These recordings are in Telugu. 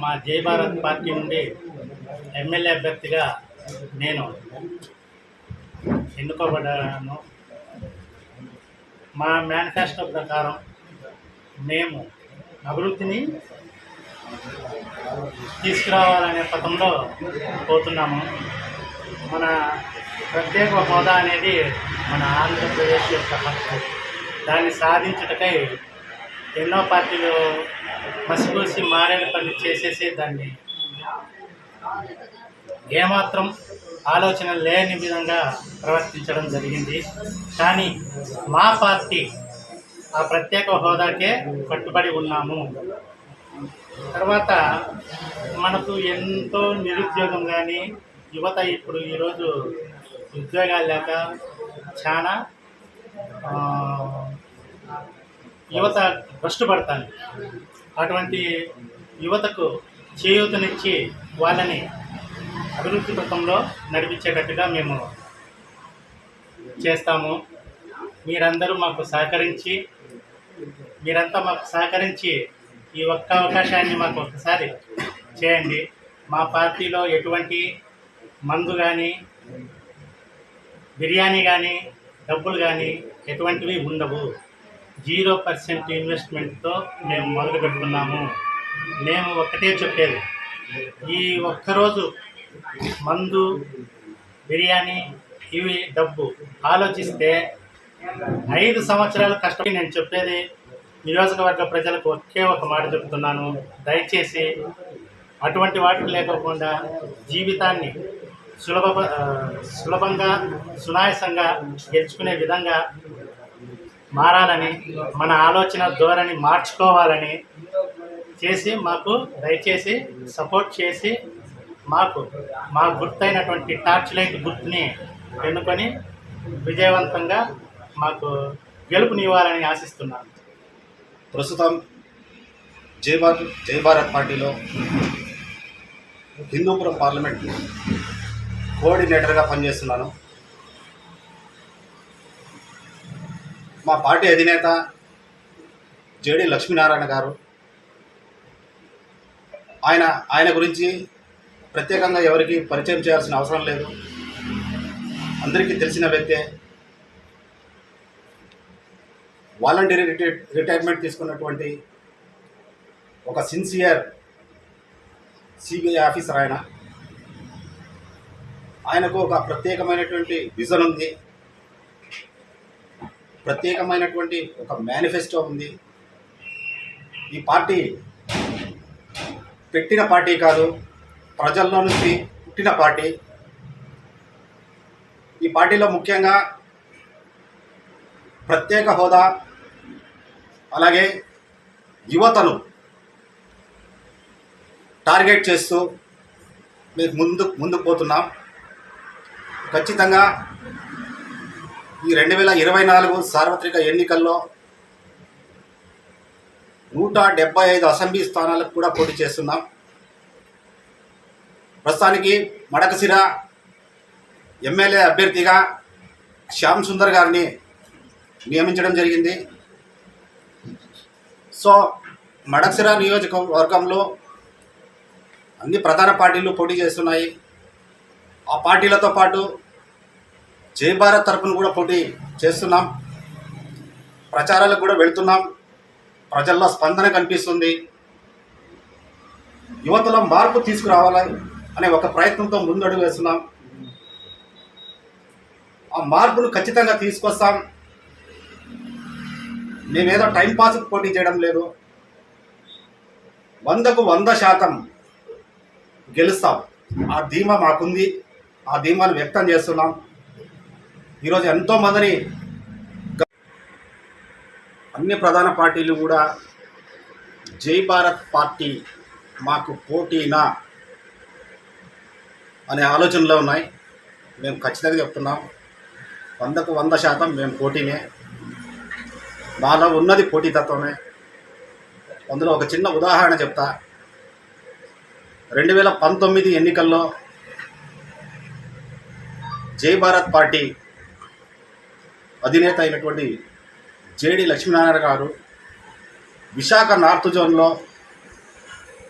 మా జై భారత్ పార్టీ నుండి ఎమ్మెల్యే అభ్యర్థిగా నేను ఎన్నుకోబడ్డాను. మా మేనిఫెస్టో ప్రకారం మేము అభివృద్ధిని తీసుకురావాలనే పథంలో పోతున్నాము. మన ప్రత్యేక హోదా అనేది మన ఆంధ్రప్రదేశ్ యొక్క హక్కు. దాన్ని సాధించుటకై ఎన్నో పార్టీలు పసిపూసి మారేల పని చేసేసి దాన్ని. ఏమాత్రం ఆలోచన లేని విధంగా ప్రవర్తించడం జరిగింది. కానీ మా పార్టీ ఆ ప్రత్యేక హోదాకే కట్టుబడి ఉన్నాము. తర్వాత మనకు ఎంతో నిరుద్యోగం కానీ యువత ఇప్పుడు ఈరోజు ఉద్యోగాలు లేక చాలా యువత కష్టపడతాను అటువంటి యువతకు చేయూతనిచ్చి వాళ్ళని అభివృద్ధి పథంలో నడిపించేటట్టుగా మేము చేస్తాము. మీరందరూ మాకు సహకరించి మీరంతా మాకు సహకరించి ఈ ఒక్క అవకాశాన్ని మాకు ఒకసారి చేయండి. మా పార్టీలో ఎటువంటి మందు కానీ బిర్యానీ కానీ డబ్బులు కానీ ఎటువంటివి ఉండవు. జీరో పర్సెంట్ ఇన్వెస్ట్మెంట్తో మేము మొదలు పెట్టుకున్నాము మేము ఒక్కటే చెప్పేది. ఈ ఒక్కరోజు మందు బిర్యానీ ఇవి డబ్బు. ఆలోచిస్తే ఐదు సంవత్సరాలు కష్టపడి నేను చెప్పేది నియోజకవర్గ ప్రజలకు ఒకే ఒక మాట చెప్తున్నాను. దయచేసి అటువంటి వాటికి లేకోకుండా జీవితాన్ని సులభ సులభంగా సునాయసంగా గెలుచుకునే విధంగా మారాలని మన ఆలోచన ధోరణి మార్చుకోవాలని చేసి మాకు దయచేసి సపోర్ట్ చేసి మాకు మా గుర్తైనటువంటి టార్చ్ లైట్ గుర్తుని ఎన్నుకొని విజయవంతంగా మాకు గెలుపునివ్వాలని ఆశిస్తున్నాను. ప్రస్తుతం జై భారత్ జై భారత్ పార్టీలో హిందూపురం పార్లమెంట్ కోఆర్డినేటర్గా పనిచేస్తున్నాను. మా పార్టీ అధినేత జేడి లక్ష్మీనారాయణ గారు ఆయన ఆయన గురించి ప్రత్యేకంగా ఎవరికి పరిచయం చేయాల్సిన అవసరం లేదు. అందరికీ తెలిసిన వ్యక్తే. వాలంటీరీ రిటైర్మెంట్ తీసుకున్నటువంటి ఒక సిన్సియర్ సిబిఐ ఆఫీసర్ ఆయన. ఆయనకు ఒక ప్రత్యేకమైనటువంటి విజన్ ఉంది. ప్రత్యేకమైనటువంటి ఒక మేనిఫెస్టో ఉంది. ఈ పార్టీ పెట్టిన పార్టీ కాదు ప్రజల్లో నుంచి పుట్టిన పార్టీ. ఈ పార్టీలో ముఖ్యంగా ప్రత్యేక హోదా అలాగే యువతను టార్గెట్ చేస్తూ మేము ముందు ముందుకు పోతున్నాం. ఖచ్చితంగా ఈ రెండు వేల ఇరవై నాలుగు సార్వత్రిక ఎన్నికల్లో నూట డెబ్బై ఐదు అసెంబ్లీ స్థానాలకు కూడా పోటీ చేస్తున్నాం. ప్రస్తుతానికి మడకసిర ఎమ్మెల్యే అభ్యర్థిగా శ్యామ్ సుందర్ గారిని నియమించడం జరిగింది. సో మడక్సిర నియోజకవర్గంలో అన్ని ప్రధాన పార్టీలు పోటీ చేస్తున్నాయి. ఆ పార్టీలతో పాటు జై భారత్ తరఫున కూడా పోటీ చేస్తున్నాం. ప్రచారాలకు కూడా వెళ్తున్నాం. ప్రజల్లో స్పందన కనిపిస్తుంది. యువతలో మార్పు తీసుకురావాలి అనే ఒక ప్రయత్నంతో ముందడుగు వేస్తున్నాం. ఆ మార్పును ఖచ్చితంగా తీసుకొస్తాం. మేమేదో టైం పోటీ చేయడం లేదు. వందకు వంద శాతం గెలుస్తాం. ఆ ధీమా మాకుంది. ఆ ధీమాను వ్యక్తం చేస్తున్నాం. ఈరోజు ఎంతో మందిని అన్ని ప్రధాన పార్టీలు కూడా జై భారత్ పార్టీ మాకు పోటీనా అనే ఆలోచనలో ఉన్నాయి. మేము ఖచ్చితంగా చెప్తున్నాం. వందకు వంద శాతం మేము పోటీనే. మాలో ఉన్నది పోటీతత్వమే. అందులో ఒక చిన్న ఉదాహరణ చెప్తా. రెండు వేల పంతొమ్మిది ఎన్నికల్లో జై భారత్ పార్టీ అధినేత అయినటువంటి జేడి లక్ష్మీనారాయణ గారు విశాఖ నార్త్ జోన్లో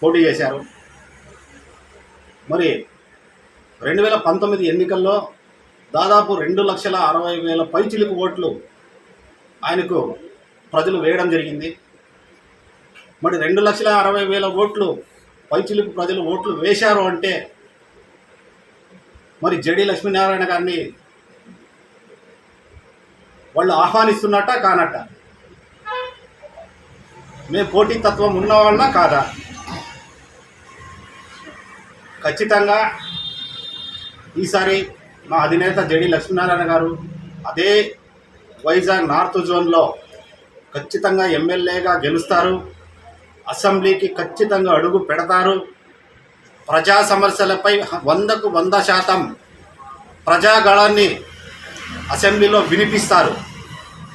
పోటీ చేశారు. మరి రెండు వేల పంతొమ్మిది ఎన్నికల్లో దాదాపు రెండు లక్షల అరవై వేల పైచిలుకు ఓట్లు ఆయనకు ప్రజలు వేయడం జరిగింది. మరి రెండు లక్షల అరవై వేల ఓట్లు పైచిలుకు ప్రజలు ఓట్లు వేశారు అంటే మరి జడి లక్ష్మీనారాయణ గారిని వాళ్ళు ఆహ్వానిస్తున్నట్ట కానట్ట? మేము పోటీతత్వం ఉన్నవాళ్ళ కాదా? ఖచ్చితంగా ఈసారి మా అధినేత జడి లక్ష్మీనారాయణ గారు అదే వైజాగ్ నార్త్ జోన్లో ఖచ్చితంగా ఎమ్మెల్యేగా గెలుస్తారు. అసెంబ్లీకి ఖచ్చితంగా అడుగు పెడతారు. ప్రజా సమస్యలపై వందకు వంద శాతం ప్రజాగళాన్ని అసెంబ్లీలో వినిపిస్తారు.